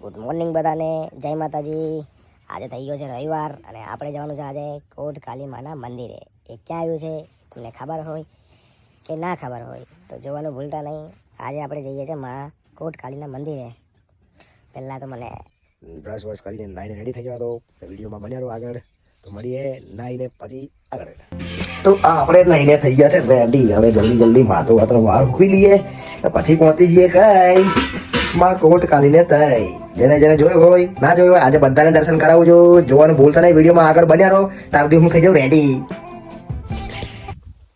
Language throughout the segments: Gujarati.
ગુડ મોર્નિંગ બધાને. જય માતાજી. આજે થઈ ગયો છે રવિવાર અને આપણે જવાનું છે આજે કોટ કાલી માના મંદિરે. એ ક્યાં આવ્યું છે? તમને ખબર હોય કે ના ખબર હોય તો જોવાનું ભૂલતા નહીં. આજે આપણે જઈએ છીએ મા કોટ કાલીના મંદિરે. પહેલાં તો મને બ્રશ વોશ કરીને નાઈને રેડી થઈ જવા દો. વિડીયોમાં બન્યા રહો આગળ. તો મળીએ નાઈને પછી આગળ. તો આપણે નાઈને થઈ ગયા છે રેડી હવે જલ્દી જલ્દી માથું વાતરો વાર ઉકવી લઈએ. પછી પહોંચી જઈએ કઈ. માં કોટ કાલીને તઈ જેને જેને જોયું હોય ના જોયું હોય આજે બધાને દર્શન કરાવું છું. જોવાનું ભૂલતા નહીં વિડીયોમાં આગળ બન્યા રહો. તારથી હું થઈ જાઉં રેડી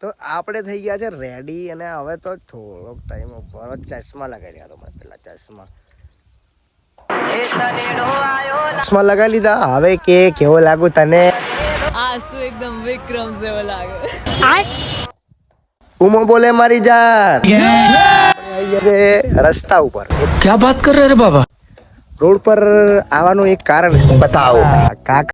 તો આપણે થઈ ગયા છે રેડી અને હવે તો થોડોક ટાઈમ ઊભો ચશ્મા લગાવી રહ્યા તો પેલા ચશ્મા. ચશ્મા લગાવી લીધા. હવે કે કેવો લાગુ તને? આજ એકદમ વિક્રમ જેવો લાગે. ઉમો બોલે મારી જાન રસ્તા ઉપર. ક્યાં વાત કર રહે બાબા રોડ પર આવવાનું એક કારણ બતાવો. કાક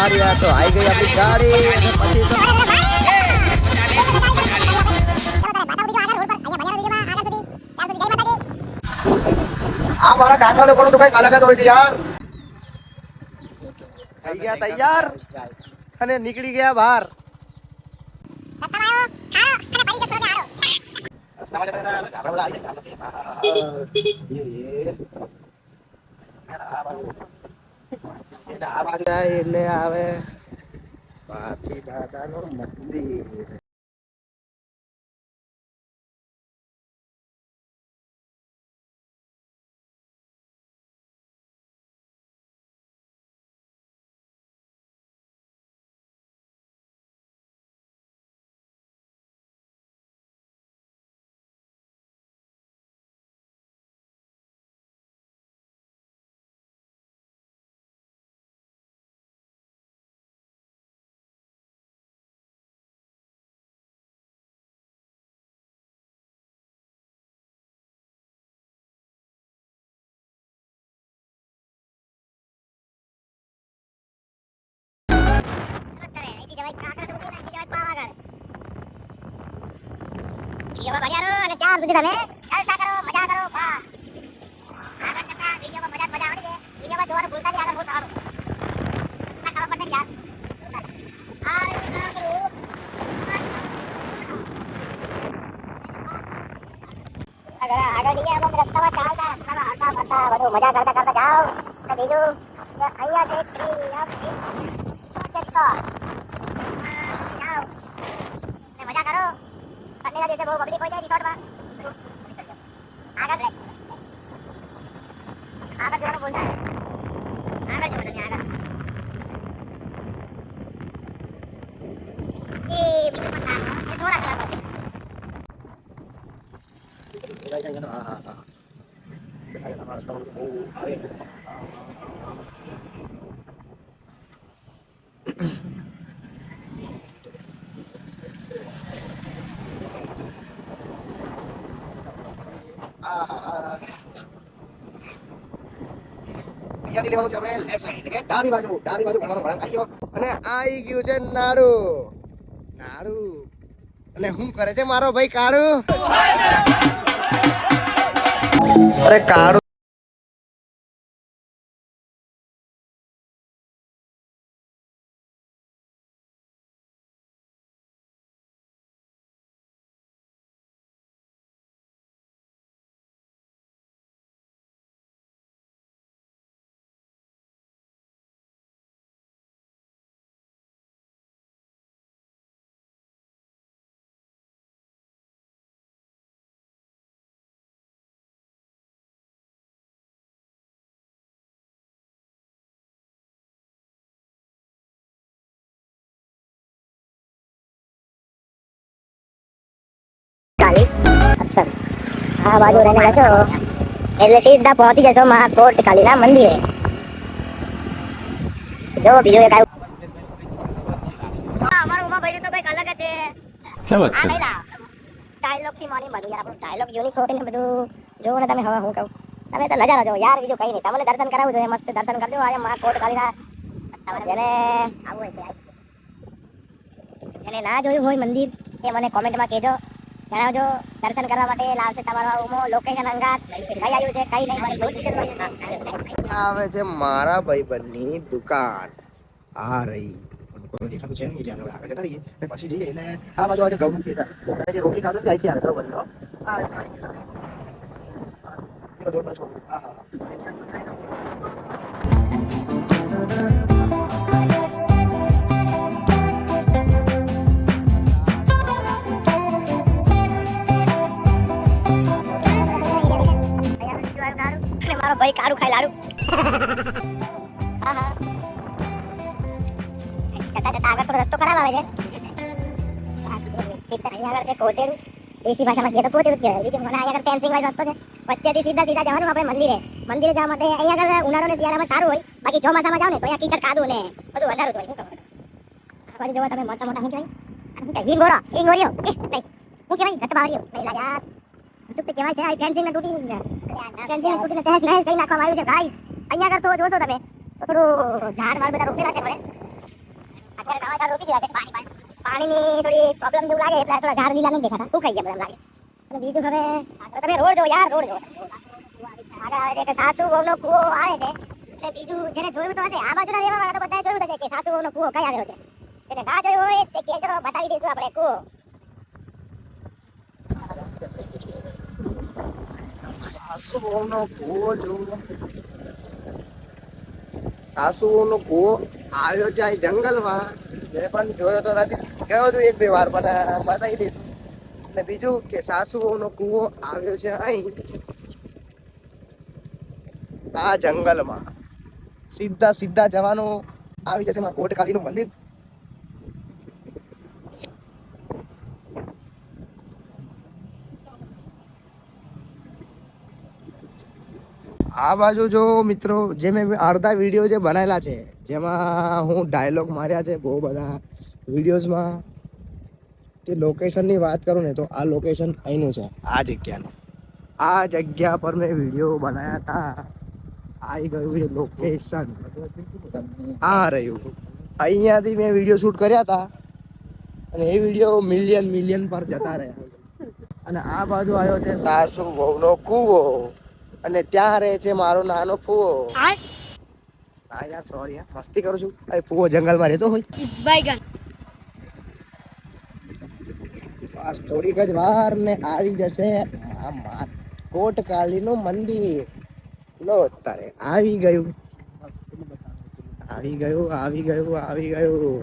અરે આ તો આઈ ગઈ આપણી ગાડી અને પછી તો આ મારા કાકા લોકો તો કઈ અલગ જ હોય છે યાર થઈ ગયા તૈયાર અને નીકળી ગયા બહાર એટલે આવે પાથી દાદાનું મંદિર. મજા આગળ જતા રસ્તામાં ચાલતા રસ્તામાં હરતા ફરતા, બધું મજા કરતા કરતા જાઓ. બીજું, અહીંયા છે રિસોર્ટ છે રિસોર્ટ હા, તમે જાઓ ને મજા કરો દિવસે બહુ પબ્લિક હોય છે રિસોર્ટમાં આગળ બ્રેક આગળ જવાનું ભૂલતા નહીં. આગળ જવાનું તમે આગળ એ બીજું પણ કામ એ થોડા કલાક પડશે અહીંયાથી લેવાનું છે આપણે left side, એટલે કે ડાબી ગયું. છે નાડુ. નાડુ. અને હું કરે છે મારો ભાઈ કાળુ? અરે કાળુ દર્શન આ બાજુ રહીને જશો એટલે સીધા પહોંચી જશો મહાકોટ કાલીના મંદિરે. જો બીજું એક તો કંઈક અલગ છે. વાત ડાયલોગથી મારી બધું યાર આપણું ડાયલોગ યુનિક હોય ને બધું. જોવો ને તમે હવે હું કહું. તમે તો નજારો જો યાર બીજું કઈ નહીં. તમને દર્શન કરાવવું જોઈએ મસ્ત દર્શન કરજો આજે મા કોટ કાલીના જેને આવું હોય જેને ના જોયું હોય મંદિર એ મને કોમેન્ટમાં કહેજો. જણાવજો દર્શન કરવા માટે લાવશે તમારો ઉમો લોકેશન અંગાત કઈ આવ્યું છે કઈ નહીં. આવે છે મારા ભાઈબંધની દુકાન આ રહી છે પછી જઈએ ભાઈ, કારું ખાય, લાડુ. જતા જતા આગળ થોડો રસ્તો ખરાબ આવે છે. તો મને અહીંયા રસ્તો છે. સીધા સીધા જવાનું આપણે મંદિરે. જવા માટે અહીંયા આગળ ઉનાળો સારું હોય. બાકી ચોમાસામાં જાવ ને તો અહીંયા ને બધું વધારે હોય. તમે મોટા મોટા, શું કહેવાય? કહેવાય? રતબાવરિયો નહીં. યાર. શું કહેવાય? છે? આ ફેન્સિંગ ને તૂટી ફેન્સિંગ ને તૂટીને તહેસ નહેસ કરી નાખવામાં છે, ભાઈ. અહીંયા આગળ તો જોશો તમે. તો થોડું ઝાડ વાળ બધા રોપેલા છે પડે અત્યારે નવા ઝાડ રોપી દીધા છે, પાણી પાણી. પાણીની થોડી પ્રોબ્લેમ જેવું લાગે, એટલે થોડા ઝાડ લીલા નહીં દેખાતા. સુકાઈ ગયા બધા લાગે. અને બીજું હવે તમે રોડ જો યાર, રોડ જો આગળ આવે છે કે સાસુ વહુનો કૂવો આવે છે, એટલે બીજું જેને જોયું તો હશે, આ બાજુના રહેવા વાળા તો બધાએ જોયું હશે કે સાસુ વહુનો કૂવો કઈ આવેલો છે. જેને ના જોયું હોય તે કહેજો બતાવી દઈશું આપણે કૂવો. સાસુઓનો કૂવો જોવો. સાસુઓનો કૂવો આવ્યો છે અહીં જંગલમાં. મેં પણ જોયો તો નથી. ગયો છું એક બે વાર બતાવી દઈશું. અને બીજું કે સાસુઓનો કૂવો આવ્યો છે અહીં. આ જંગલમાં. સીધા સીધા જવાનું આવી જશે. માં કોટકાલીનું મંદિર. આ બાજુ જો મિત્રો, જે મેં અડધા વીડિયો જે બનાવેલા છે, જેમાં હું ડાયલોગ માર્યા છે બહુ બધા વિડીયોઝમાં તે લોકેશનની વાત કરું ને તો આ લોકેશન અહીંનું છે, આ જગ્યાનું. આ જગ્યા પર મેં વીડિયો બનાવ્યા હતા. આવી ગયું એ લોકેશન આ રહ્યું. અહીંયાથી મેં વીડિયો શૂટ કર્યા હતા. અને એ વીડિયો મિલિયન મિલિયન પર જતા રહ્યા. અને આ બાજુ આવ્યો છે સાસુ વહુનો કૂવો. અને ત્યાં રહે છે મારો નાનો ફૂવો. હા યાર સોરી યાર મસ્તી કરું છું. અરે ફૂવો જંગલમાં રહેતો હોય. બસ થોડીક જ વાર ને આવી જશે. આ મા કોટકાલીનું મંદિર. લો તારે આવી ગયું. આવી ગયું આવી ગયું આવી ગયું.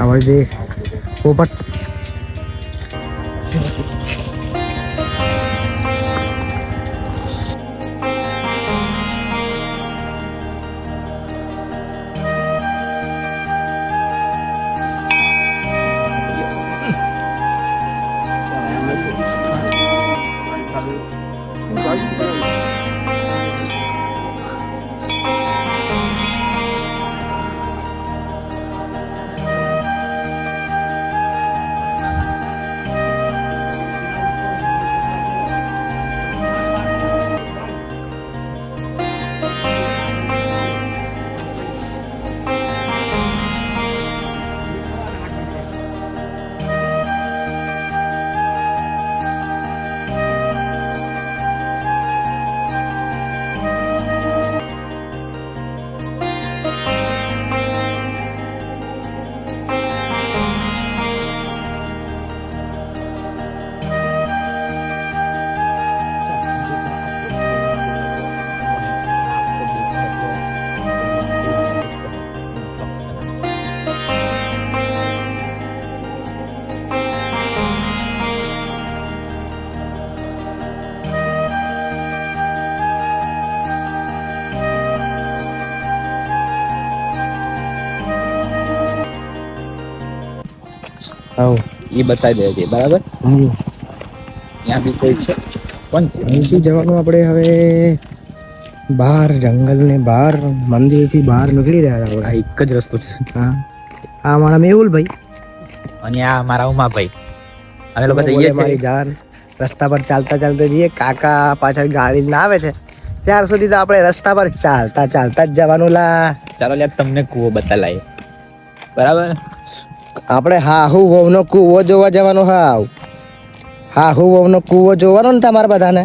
আবার যে હા એ બતાવી દે છે બરાબર? ત્યાં બી કોઈ છે? કોણ છે? અહીંથી જવાનું આપણે હવે બહાર જંગલને બહાર મંદિરથી બહાર નીકળી રહ્યા હતા આ એક જ રસ્તો છે. હા. આ મારા મેહુલભાઈ. અને આ મારા ઉમાભાઈ. અમે લોકો જઈએ મારી જાન રસ્તા પર ચાલતા ચાલતા જઈએ કાકા પાછળ ગાડી ના આવે છે. ત્યાર સુધી તો આપણે રસ્તા પર ચાલતા ચાલતા જ જવાનું લા. ચાલો લે તમને કૂવો બતાલાય બરાબર? આપણે હાહુ વહુનો કૂવો જોવા જવાનો હાવ. હાહુ વહુનો કૂવો જોવાનો ને તમારે બધાને?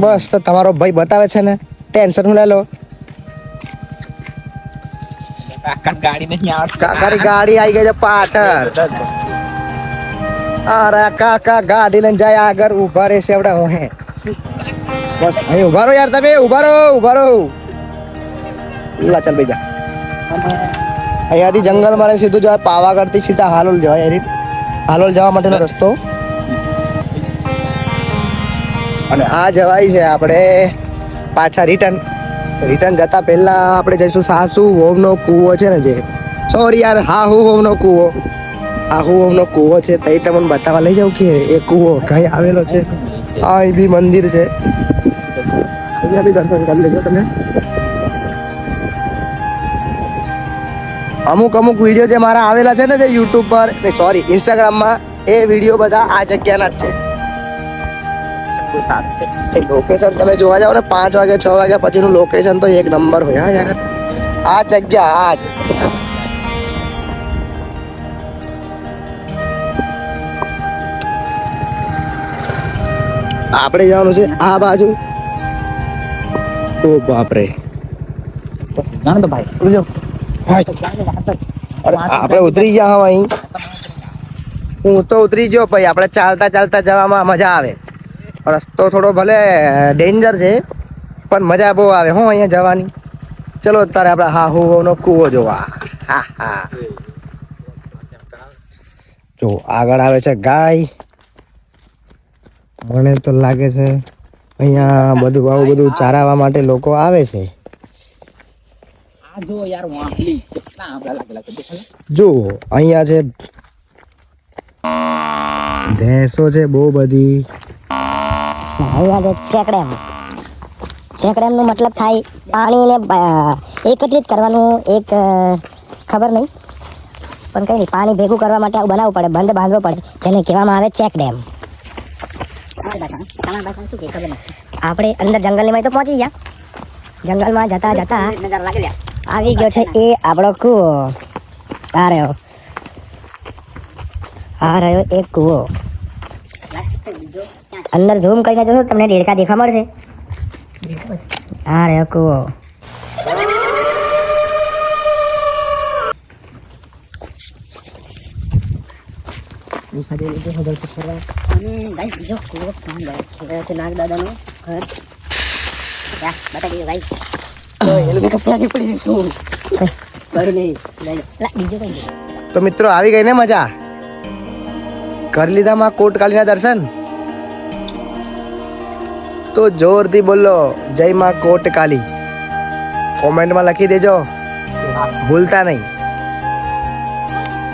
બસ તો તમારો ભાઈ બતાવે છે ને ટેન્શન હું લે ગાડી નહીં આવતી. કાકાની ગાડી આવી ગઈ છે પાછળ. અરે કાકા ગાડી લઈને જાય આગળ ઊભા રહેશે આપણે હોહે બસ અહીં ઊભા રહો યાર તમે ઊભા રહો ઊભા રહો. લા ચાલ ભાઈ જા. અહીંયાથી જંગલ મારે સીધું જવાય પાવાગઢથી સીધા હાલોલ જવાય એરી હાલોલ જવા માટેનો રસ્તો. અને આ જવાય છે આપણે પાછા રિટર્ન રિટર્ન જતા પહેલા આપણે જઈશું સાસુ વહુનો કૂવો છે ને જે. સોરી યાર હા હાહુ વહુનો કૂવો. હાહુ વહુનો કૂવો છે તઈ તમને બતાવવા લઈ જાઉં કે એ કૂવો કઈ આવેલો છે? આ બી મંદિર છે. અહીંયા બી દર્શન કરી લેજો તમે. અમુક અમુક વીડિયો જે મારા આવેલા છે ને જે યુટ્યુબ પર ને સોરી ઇન્સ્ટાગ્રામમાં એ વીડિયો બધા આ જગ્યાના જ છે. લોકેશન તમે જોવા જાવ ને પાંચ વાગે છ વાગ્યા પછીનું લોકેશન તો એક નંબર હોય હા યાર. આ જગ્યા આ આપણે જવાનું છે આ બાજુ. ઓ બાપરે. તો ભાઈ. જાઓ. અરે આપણે ઉતરી ગયા હવે અહીં. હું તો ઉતરી ગયો ભાઈ. આપણે ચાલતા ચાલતા જવામાં મજા આવે. રસ્તો થોડો ભલે ડેન્જર છે પણ મજા બહુ આવે. હું અહીંયા જવાની. ચલો અત્યારે આપણે હા હુ નો કૂવો જોવા. હા હા. જો આગળ આવે છે ગાય. મને તો લાગે છે અહીંયા બધું આવું બધું ચારાવા માટે લોકો આવે છે. જો યાર વાંકલી કેટલા આંબળા લાગેલા છે દેખાય જુઓ અહીંયા છે ભેંસો છે બહુ બધી. અહીંયા છે ચેકડેમ. ચેકડેમનો મતલબ થાય પાણીને એકત્રિત કરવાનું એક ખબર નહીં. પણ કંઈ નહીં પાણી ભેગું કરવા માટે આવું બનાવવું પડે બંધ બાંધવો પડે. જેને કહેવામાં આવે ચેકડેમ. આપણે અંદર જંગલની માં તો પહોંચી ગયા. જંગલમાં જતા જતા આવી ગયો છે એ આપણો કૂવો. આ રહ્યો. આ રહ્યો એક કૂવો. અંદર ઝૂમ કરીને જોશો તમને દેડકા દેખવા મળશે. આ રહ્યો કૂવો. તો મિત્રો, આવી ગઈ ને મજા? કરી લીધા માં કોટ કાલીના દર્શન? તો જોરથી બોલો, જય માં કોટ કાલી. કોમેન્ટમાં લખી દેજો. ભૂલતા નહીં.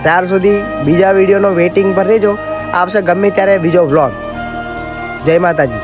ત્યાર સુધી બીજા વિડીયોનો વેઇટિંગ પર રહેજો. આવશે ગમે ત્યારે બીજો વ્લોગ જય માતાજી.